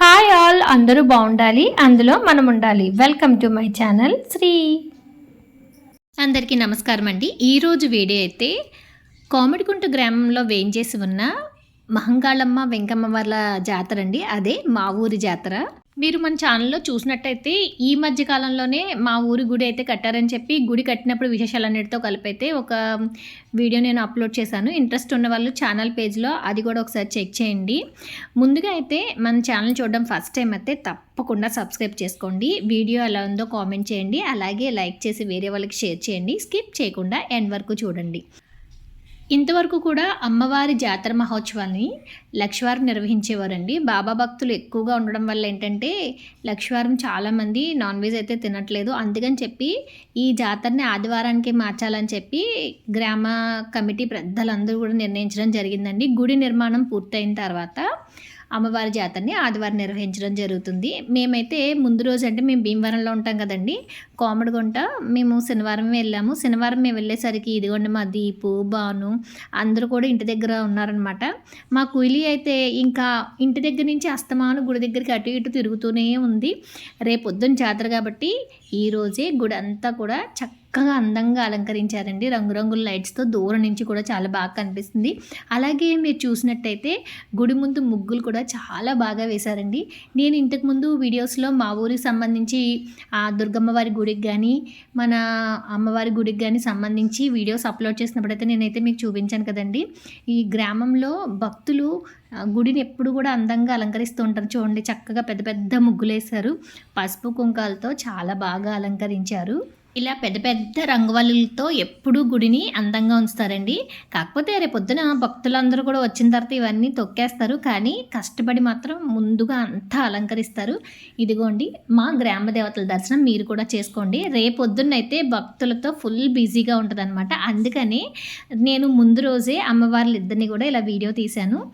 Hi all అందరూ బాగుండాలి అందులో మనం ఉండాలి. Welcome to my channel Sri. అందరికీ నమస్కారం అండి. ఈరోజు వీడియో అయితే కోమడికుంట గ్రామంలో వేయించేసి ఉన్న మహంగాళమ్మ వెంకమ్మ వాళ్ళ జాతర అండి. అదే మా ఊరి జాతర. మీరు మన ఛానల్లో చూసినట్టయితే ఈ మధ్య కాలంలోనే మా ఊరి గుడి అయితే కట్టారని చెప్పి గుడి కట్టినప్పుడు విశేషాలన్నిటితో కలిపైతే ఒక వీడియో నేను అప్లోడ్ చేశాను. ఇంట్రెస్ట్ ఉన్న వాళ్ళు ఛానల్ పేజ్లో అది కూడా ఒకసారి చెక్ చేయండి. ముందుగా అయితే మన ఛానల్ చూడడం ఫస్ట్ టైం అయితే తప్పకుండా సబ్స్క్రైబ్ చేసుకోండి. వీడియో ఎలా ఉందో కామెంట్ చేయండి. అలాగే లైక్ చేసి వేరే వాళ్ళకి షేర్ చేయండి. స్కిప్ చేయకుండా ఎండ్ వరకు చూడండి. ఇంతవరకు కూడా అమ్మవారి జాతర మహోత్సవాన్ని లక్షవారం నిర్వహించేవారండి. బాబా భక్తులు ఎక్కువగా ఉండడం వల్ల ఏంటంటే లక్షవారం చాలామంది నాన్ వెజ్ అయితే తినట్లేదు. అందుకని చెప్పి ఈ జాతరని ఆదివారానికి మార్చాలని చెప్పి గ్రామ కమిటీ పెద్దలందరూ కూడా నిర్ణయించడం జరిగిందండి. గుడి నిర్మాణం పూర్తయిన తర్వాత అమ్మవారి జాతరని ఆదివారం నిర్వహించడం జరుగుతుంది. మేమైతే ముందు రోజు అంటే మేము భీమవరంలో ఉంటాం కదండి. కోమడిగుంట మేము శనివారం వెళ్ళాము. శనివారం మేము వెళ్ళేసరికి ఇదిగోండి మా దీపు బాను అందరూ కూడా ఇంటి దగ్గర ఉన్నారనమాట మా కూలీ అయితే ఇంకా ఇంటి దగ్గర నుంచి అస్తమాను గుడి దగ్గరికి అటు ఇటు తిరుగుతూనే ఉంది. రేపొద్దున జాతర కాబట్టి ఈరోజే గుడి అంతా కూడా చక్క చక్కగా అందంగా అలంకరించారండి. రంగురంగుల లైట్స్తో దూరం నుంచి కూడా చాలా బాగా కనిపిస్తుంది. అలాగే మీరు చూసినట్టయితే గుడి ముందు ముగ్గులు కూడా చాలా బాగా వేశారండి. నేను ఇంతకుముందు వీడియోస్లో మా ఊరికి సంబంధించి ఆ దుర్గమ్మ వారి గుడికి కానీ మన అమ్మవారి గుడికి కానీ సంబంధించి వీడియోస్ అప్లోడ్ చేసినప్పుడైతే నేనైతే మీకు చూపించాను కదండి. ఈ గ్రామంలో భక్తులు గుడిని ఎప్పుడు కూడా అందంగా అలంకరిస్తూ ఉంటారు చూడండి. చక్కగా పెద్ద పెద్ద ముగ్గులు వేశారు పసుపు కుంకాలతో చాలా బాగా అలంకరించారు. ఇలా పెద్ద పెద్ద రంగువల్లులతో ఎప్పుడూ గుడిని అందంగా ఉంచుతారండి. కాకపోతే రేపొద్దున భక్తులందరూ కూడా వచ్చిన తర్వాత ఇవన్నీ తొక్కేస్తారు. కానీ కష్టపడి మాత్రం ముందుగా అంతా అలంకరిస్తారు. ఇదిగోండి మా గ్రామ దేవతల దర్శనం మీరు కూడా చేసుకోండి. రేపొద్దున్నైతే భక్తులతో ఫుల్ బిజీగా ఉంటుంది అందుకని నేను ముందు రోజే అమ్మవార్లు ఇద్దరిని కూడా ఇలా వీడియో తీశాను.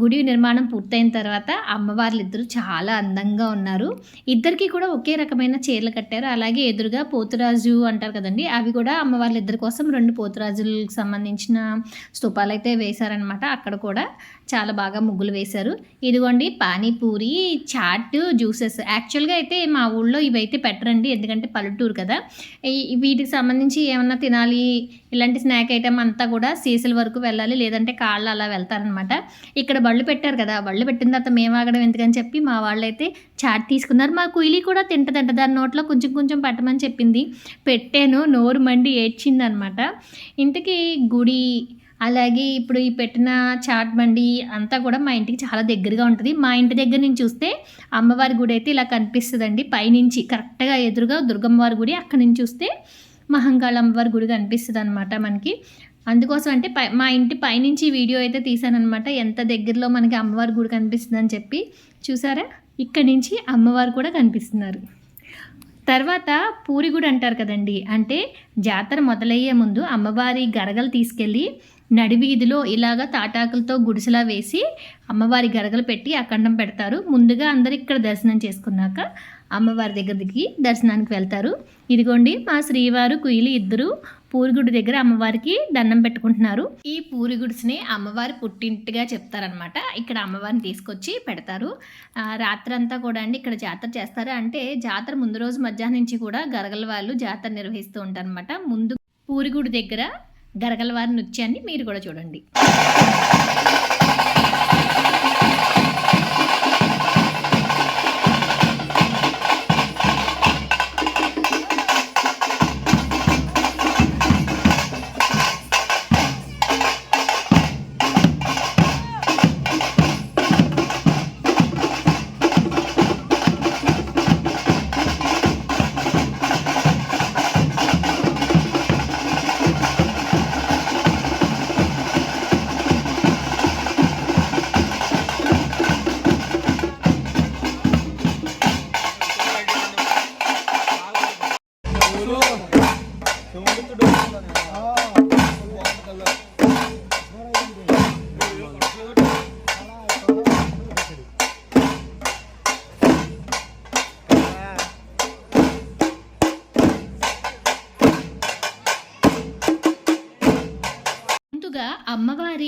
గుడి నిర్మాణం పూర్తయిన తర్వాత అమ్మవార్లు ఇద్దరు చాలా అందంగా ఉన్నారు. ఇద్దరికి కూడా ఒకే రకమైన చీరలు కట్టారు. అలాగే ఎదురుగా పోతురాజు అంటారు కదండి అవి కూడా అమ్మవార్లు ఇద్దరి కోసం రెండు పోతురాజులకు సంబంధించిన స్తూపాలు అయితే వేశారనమాట అక్కడ కూడా చాలా బాగా ముగ్గులు వేశారు. ఇదిగోండి పానీపూరి చాట్ జ్యూసెస్. యాక్చువల్గా అయితే మా ఊళ్ళో ఇవైతే పెట్టరండి ఎందుకంటే పల్లెటూరు కదా. వీటికి సంబంధించి ఏమన్నా తినాలి ఇలాంటి స్నాక్ ఐటమ్ అంతా కూడా సీసల వరకు వెళ్ళాలి. లేదంటే కాళ్ళు అలా వెళ్తారనమాట. ఇక్కడ బళ్ళు పెట్టారు కదా బళ్ళు పెట్టిన తర్వాత మేము ఆగడం ఎందుకని చెప్పి మా వాళ్ళైతే చాట్ తీసుకున్నారు. మా కుయిలి కూడా తింటదంట. దాని నోట్లో కొంచెం కొంచెం పెట్టమని చెప్పింది. పెట్టాను. నోరు మండి ఏడ్చిందనమాట. ఇంతకీ గుడి అలాగే ఇప్పుడు ఈ పెట్టిన చాట్ బండి అంతా కూడా మా ఇంటికి చాలా దగ్గరగా ఉంటుంది. మా ఇంటి దగ్గర నుంచి చూస్తే అమ్మవారి గుడి అయితే ఇలా కనిపిస్తుందండి. పైనుంచి కరెక్ట్గా ఎదురుగా దుర్గమ్మవారి గుడి. అక్కడి నుంచి చూస్తే మహంకాళ అమ్మవారి గుడి కనిపిస్తుంది అనమాట మనకి. అందుకోసం అంటే పై మా ఇంటి పైనుంచి వీడియో అయితే తీసానమాట ఎంత దగ్గరలో మనకి అమ్మవారి గుడి కనిపిస్తుంది అని చెప్పి. చూసారా? ఇక్కడి నుంచి అమ్మవారు కూడా కనిపిస్తున్నారు. తర్వాత పూరిగుడి అంటారు కదండి. అంటే జాతర మొదలయ్యే ముందు అమ్మవారి గరగలు తీసుకెళ్ళి నడివీధిలో ఇలాగ తాటాకులతో గుడిసెలా వేసి అమ్మవారి గరగలు పెట్టి అఖండం పెడతారు. ముందుగా అందరు ఇక్కడ దర్శనం చేసుకున్నాక అమ్మవారి దగ్గరికి దర్శనానికి వెళ్తారు. ఇదిగోండి మా శ్రీవారు కుయిలి ఇద్దరు పూరిగుడి దగ్గర అమ్మవారికి దండం పెట్టుకుంటున్నారు. ఈ పూరిగుడిసిని అమ్మవారి పుట్టింటిగా చెప్తారనమాట ఇక్కడ అమ్మవారిని తీసుకొచ్చి పెడతారు. రాత్రంతా కూడా అండి ఇక్కడ జాతర చేస్తారు. అంటే జాతర ముందు రోజు మధ్యాహ్నం నుంచి కూడా గరగల వాళ్ళు జాతర నిర్వహిస్తూ ఉంటారు అనమాట ముందు పూరిగుడి దగ్గర గరగల వారి నృత్యాన్ని మీరు కూడా చూడండి.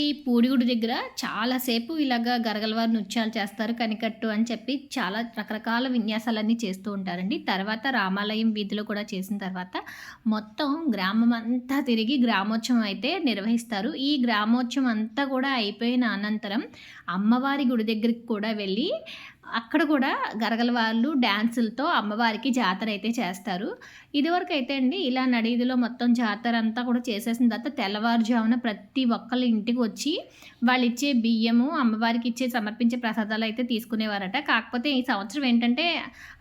ఈ పూడిగుడి దగ్గర చాలాసేపు ఇలాగా గరగలవారి నృత్యాలు చేస్తారు కనికట్టు అని చెప్పి చాలా రకరకాల విన్యాసాలన్నీ చేస్తూ ఉంటారండి. తర్వాత రామాలయం వీధిలో కూడా చేసిన తర్వాత మొత్తం గ్రామం అంతా తిరిగి గ్రామోత్సవం అయితే నిర్వహిస్తారు. ఈ గ్రామోత్సవం అంతా కూడా అయిపోయిన అనంతరం అమ్మవారి గుడి దగ్గరికి కూడా వెళ్ళి అక్కడ కూడా గరగల వాళ్ళు డ్యాన్సులతో అమ్మవారికి జాతర అయితే చేస్తారు. ఇదివరకు అయితే అండి ఇలా నడిదిలో మొత్తం జాతర అంతా కూడా చేసేసిన తర్వాత తెల్లవారుజామున ప్రతి ఒక్కళ్ళ ఇంటికి వచ్చి వాళ్ళు ఇచ్చే బియ్యము అమ్మవారికి ఇచ్చే సమర్పించే ప్రసాదాలు అయితే తీసుకునేవారట. కాకపోతే ఈ సంవత్సరం ఏంటంటే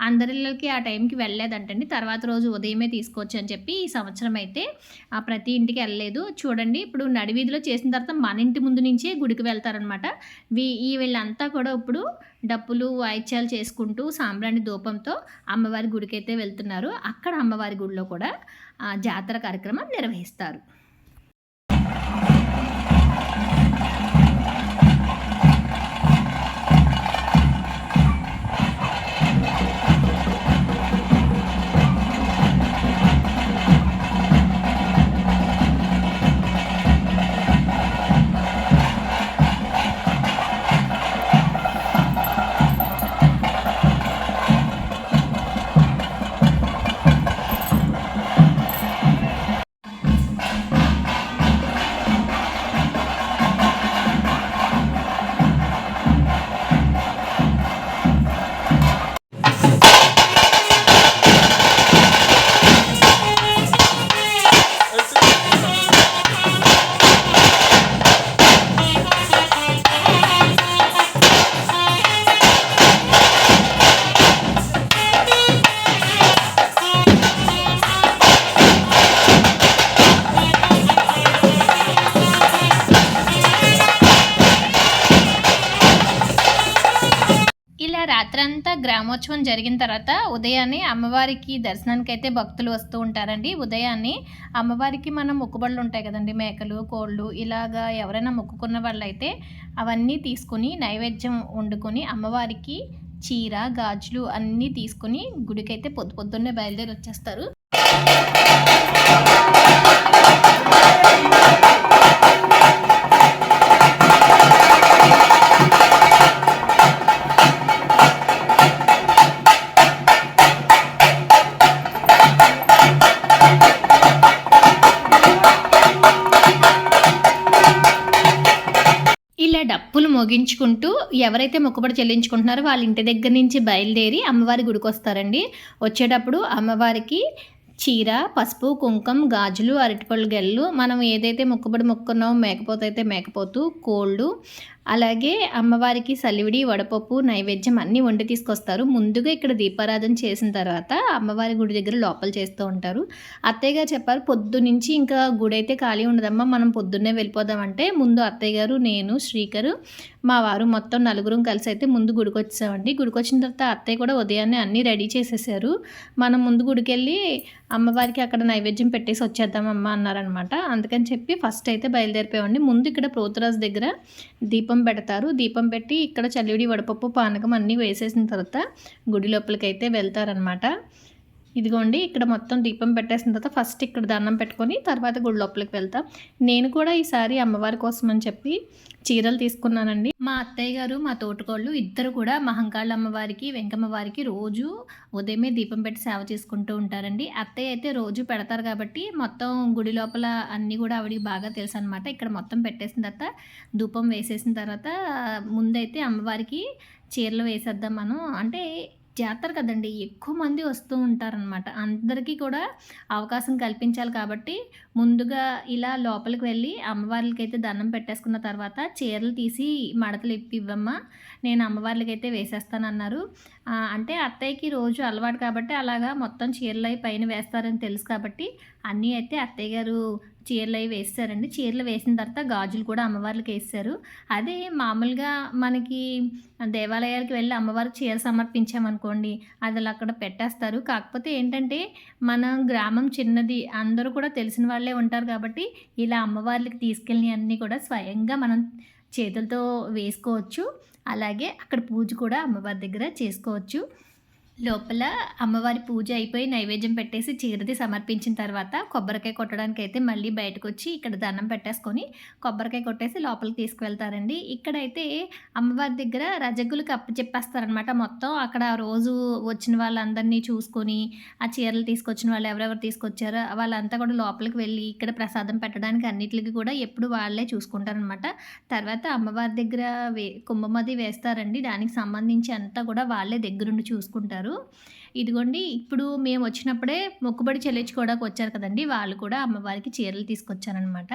అందరిలోకి ఆ టైంకి వెళ్ళలేదంటండి. తర్వాత రోజు ఉదయమే తీసుకోవచ్చు అని చెప్పి ఈ సంవత్సరం అయితే ఆ ప్రతి ఇంటికి వెళ్ళలేదు. చూడండి ఇప్పుడు నడివీధిలో చేసిన తర్వాత మన ఇంటి ముందు నుంచే గుడికి వెళ్తారనమాట వీ ఈ వీళ్ళంతా కూడా ఇప్పుడు డప్పులు వాయిద్యాలు చేసుకుంటూ సాంబ్రాణి ధూపంతో అమ్మవారి గుడికి అయితే వెళ్తున్నారు. అక్కడ అమ్మవారి గుడిలో కూడా ఆ, జాతర కార్యక్రమం నిర్వహిస్తారు. రాత్రంతా జరిగిన తర్వాత ఉదయాన్నే అమ్మవారికి దర్శనానికి అయితే భక్తులు వస్తూ ఉంటారండి. ఉదయాన్నే అమ్మవారికి మనం మొక్కుబడులు ఉంటాయి కదండి. మేకలు కోళ్ళు ఇలాగా ఎవరైనా మొక్కుకున్న వాళ్ళైతే అవన్నీ తీసుకుని నైవేద్యం వండుకొని అమ్మవారికి చీర గాజులు అన్నీ తీసుకుని గుడికైతే పొద్దు పొద్దున్నే బయలుదేరి వచ్చేస్తారు. ముగించుకుంటూ ఎవరైతే మొక్కుబడి చెల్లించుకుంటున్నారో వాళ్ళ ఇంటి దగ్గర నుంచి బయలుదేరి అమ్మవారి గుడికి వస్తారండి వచ్చేటప్పుడు అమ్మవారికి చీర పసుపు కుంకం గాజులు అరటిపళ్ళు గెల్లు మనం ఏదైతే మొక్కుబడి మొక్కున్నామో మేకపోతే అయితే మేకపోతూ కోళ్ళు అలాగే అమ్మవారికి సలివిడి వడపప్పు నైవేద్యం అన్నీ వండి తీసుకొస్తారు. ముందుగా ఇక్కడ దీపారాధన చేసిన తర్వాత అమ్మవారి గుడి దగ్గర లోపల చేస్తూ ఉంటారు. అత్తయ్య గారు చెప్పారు పొద్దు నుంచి ఇంకా గుడి అయితే ఖాళీ ఉండదమ్మా మనం పొద్దున్నే వెళ్ళిపోదామంటే ముందు అత్తయ్య గారు నేను శ్రీకరు మా వారు మొత్తం నలుగురం కలిసి అయితే ముందు గుడికి వచ్చామండి గుడికి వచ్చిన తర్వాత అత్తయ్య కూడా ఉదయాన్నే అన్నీ రెడీ చేసేసారు. మనం ముందు గుడికి వెళ్ళి అమ్మవారికి అక్కడ నైవేద్యం పెట్టేసి వచ్చేద్దాం అమ్మ అన్నారనమాట. అందుకని చెప్పి ఫస్ట్ అయితే బయలుదేరిపోయామండి. ముందు ఇక్కడ ప్రోతురాజు దగ్గర దీపం పెడతారు. దీపం పెట్టి ఇక్కడ చల్లివిడి వడపప్పు పానకం అన్నీ వేసేసిన తర్వాత గుడి లోపలికైతే వెళ్తారనమాట. ఇదిగోండి ఇక్కడ మొత్తం దీపం పెట్టేసిన తర్వాత ఫస్ట్ ఇక్కడ దండం పెట్టుకొని తర్వాత గుడి లోపలికి వెళ్తాం. నేను కూడా ఈసారి అమ్మవారి కోసం అని చెప్పి చీరలు తీసుకున్నానండి. మా అత్తయ్య గారు మా తోటకోళ్ళు ఇద్దరు కూడా మహంకాళ్ళ అమ్మవారికి వెంకమ్మవారికి రోజు ఉదయమే దీపం పెట్టి సేవ చేసుకుంటూ ఉంటారండి. అత్తయ్య అయితే రోజు పెడతారు కాబట్టి మొత్తం గుడి లోపల అన్నీ కూడా ఆవిడకి బాగా తెలుసు అనమాట ఇక్కడ మొత్తం పెట్టేసిన తర్వాత ధూపం వేసేసిన తర్వాత ముందైతే అమ్మవారికి చీరలు వేసేద్దాం మనం అంటే జాతర కదండి. ఎక్కువ మంది వస్తూ ఉంటారనమాట అందరికీ కూడా అవకాశం కల్పించాలి కాబట్టి ముందుగా ఇలా లోపలికి వెళ్ళి అమ్మవార్లకి అయితే దండం పెట్టేసుకున్న తర్వాత చీరలు తీసి మడతలు ఇప్పి ఇవ్వమ్మా నేను అమ్మవార్లకి అయితే వేసేస్తానన్నారు అంటే అత్తయ్యకి రోజు అలవాటు కాబట్టి అలాగా మొత్తం చీరలు అవి పైన వేస్తారని తెలుసు కాబట్టి అన్నీ అయితే అత్తయ్య గారు చీరలు అవి వేస్తారండి. చీరలు వేసిన తర్వాత గాజులు కూడా అమ్మవార్లకి వేస్తారు. అదే మామూలుగా మనకి దేవాలయాలకు వెళ్ళి అమ్మవారు చీర సమర్పించామనుకోండి అది అలా అక్కడ పెట్టేస్తారు. కాకపోతే ఏంటంటే మన గ్రామం చిన్నది అందరూ కూడా తెలిసిన వాళ్ళే ఉంటారు కాబట్టి ఇలా అమ్మవార్లకి తీసుకెళ్ళి అన్నీ కూడా స్వయంగా మనం చేతులతో వేసుకోవచ్చు. అలాగే అక్కడ పూజ కూడా అమ్మవారి దగ్గర చేసుకోవచ్చు. లోపల అమ్మవారి పూజ అయిపోయి నైవేద్యం పెట్టేసి చీరది సమర్పించిన తర్వాత కొబ్బరికాయ కొట్టడానికి అయితే మళ్ళీ బయటకు వచ్చి ఇక్కడ దండం పెట్టేసుకొని కొబ్బరికాయ కొట్టేసి లోపలికి తీసుకువెళ్తారండి. ఇక్కడైతే అమ్మవారి దగ్గర రజగులకు అప్పు చెప్పేస్తారనమాట మొత్తం అక్కడ రోజు వచ్చిన వాళ్ళందరినీ చూసుకొని ఆ చీరలు తీసుకొచ్చిన వాళ్ళు ఎవరెవరు తీసుకొచ్చారో వాళ్ళంతా కూడా లోపలికి వెళ్ళి ఇక్కడ ప్రసాదం పెట్టడానికి అన్నిటికి కూడా ఎప్పుడు వాళ్ళే చూసుకుంటారనమాట తర్వాత అమ్మవారి దగ్గర వే కుంభమది వేస్తారండి. దానికి సంబంధించి అంతా కూడా వాళ్ళే దగ్గరుండి చూసుకుంటారు. ఇదిగోండి ఇప్పుడు మేము వచ్చినప్పుడే మొక్కుబడి చెల్లించుకోవడానికి వచ్చారు కదండి. వాళ్ళు కూడా అమ్మవారికి చీరలు తీసుకొచ్చారనమాట.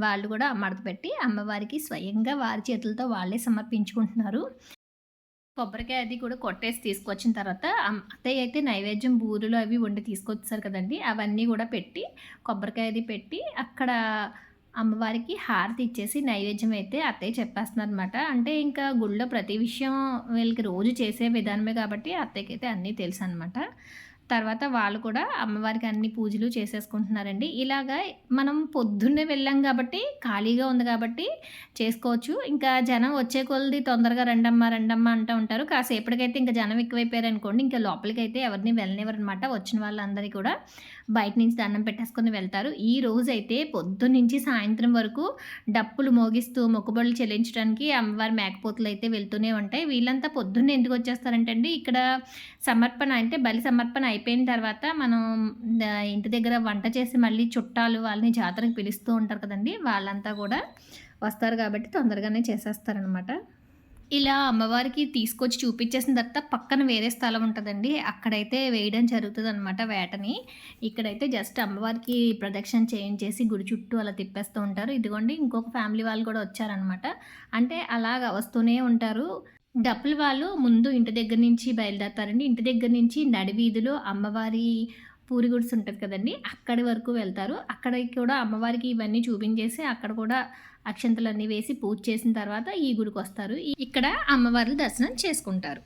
వాళ్ళు కూడా మడత పెట్టి అమ్మవారికి స్వయంగా వారి చేతులతో వాళ్ళే సమర్పించుకుంటున్నారు. కొబ్బరికాయ అది కూడా కొట్టేసి తీసుకొచ్చిన తర్వాత అత్తయ్య అయితే నైవేద్యం బూరెలు అవి వండి తీసుకొచ్చారు కదండి. అవన్నీ కూడా పెట్టి కొబ్బరికాయ అది పెట్టి అక్కడ అమ్మవారికి హారతి ఇచ్చేసి నైవేద్యం అయితే అత్తయ్య చెప్పేస్తున్నారు అనమాట అంటే ఇంకా గుళ్ళో ప్రతి విషయం వీళ్ళకి రోజు చేసే విధానమే కాబట్టి అత్తయ్యకి అయితే అన్నీ తెలుసు అనమాట తర్వాత వాళ్ళు కూడా అమ్మవారికి అన్ని పూజలు చేసేసుకుంటున్నారండి. ఇలాగా మనం పొద్దున్నే వెళ్ళాం కాబట్టి ఖాళీగా ఉంది కాబట్టి చేసుకోవచ్చు. ఇంకా జనం వచ్చే కొలది తొందరగా రండమ్మ రండమ్మ అంటూ ఉంటారు. కాసేపటికైతే ఇంకా జనం ఎక్కువైపోయారు అనుకోండి ఇంకా లోపలికి అయితే ఎవరిని వెళ్ళనివ్వరు అనమాట వచ్చిన వాళ్ళందరికీ కూడా బయట నుంచి దండం పెట్టేసుకొని వెళ్తారు. ఈ రోజు అయితే పొద్దున్న నుంచి సాయంత్రం వరకు డప్పులు మోగిస్తూ మొక్కుబడులు చెల్లించడానికి అమ్మవారి మేకపోతులు అయితే వెళ్తూనే ఉంటాయి. వీళ్ళంతా పొద్దున్నే ఎందుకు వచ్చేస్తారంటే అండి ఇక్కడ సమర్పణ అంటే బలి సమర్పణ అయిపోయిన తర్వాత మనం ఇంటి దగ్గర వంట చేసి మళ్ళీ చుట్టాలు వాళ్ళని జాతరకు పిలుస్తూ ఉంటారు కదండి వాళ్ళంతా కూడా వస్తారు కాబట్టి తొందరగానే చేసేస్తారనమాట. ఇలా అమ్మవారికి తీసుకొచ్చి చూపించేసిన తర్వాత పక్కన వేరే స్థలం ఉంటుందండి అక్కడైతే వేయడం జరుగుతుంది అనమాట వేటని. ఇక్కడైతే జస్ట్ అమ్మవారికి ప్రదక్షిణ చేయించేసి గుడి చుట్టూ అలా తిప్పేస్తూ ఉంటారు. ఇదిగోండి ఇంకొక ఫ్యామిలీ వాళ్ళు కూడా వచ్చారనమాట. అంటే అలాగ వస్తూనే ఉంటారు. డప్పుల వాళ్ళు ముందు ఇంటి దగ్గర నుంచి బయలుదేరతారండి. ఇంటి దగ్గర నుంచి నడివీధిలో అమ్మవారి పూరి గుడిసి ఉంటుంది కదండి. అక్కడి వరకు వెళ్తారు. అక్కడికి కూడా అమ్మవారికి ఇవన్నీ చూపించేసి అక్కడ కూడా అక్షంతలన్నీ వేసి పూజ చేసిన తర్వాత ఈ గుడికి వస్తారు. ఇక్కడ అమ్మవార్ల దర్శనం చేసుకుంటారు.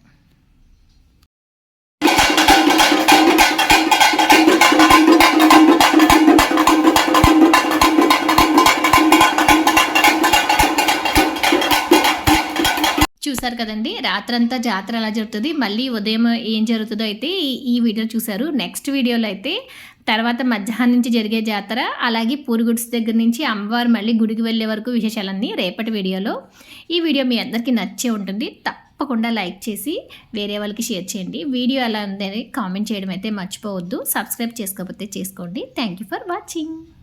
చూసారు కదండి? రాత్రంతా జాతర ఎలా జరుగుతుంది? మళ్ళీ ఉదయం ఏం జరుగుతుందో అయితే ఈ- ఈ వీడియో చూసారు నెక్స్ట్ వీడియోలో అయితే తర్వాత మధ్యాహ్నం నుంచి జరిగే జాతర అలాగే పూరిగుడ్స్ దగ్గర నుంచి అమ్మవారు మళ్ళీ గుడికి వెళ్ళే వరకు విశేషాలన్నీ రేపటి వీడియోలో. ఈ వీడియో మీ అందరికీ నచ్చే ఉంటుంది. తప్పకుండా లైక్ చేసి వేరే వాళ్ళకి షేర్ చేయండి. వీడియో ఎలా ఉందని కామెంట్ చేయడం అయితే మర్చిపోవద్దు. సబ్స్క్రైబ్ చేసుకోకపోతే చేసుకోండి. Thank you for watching.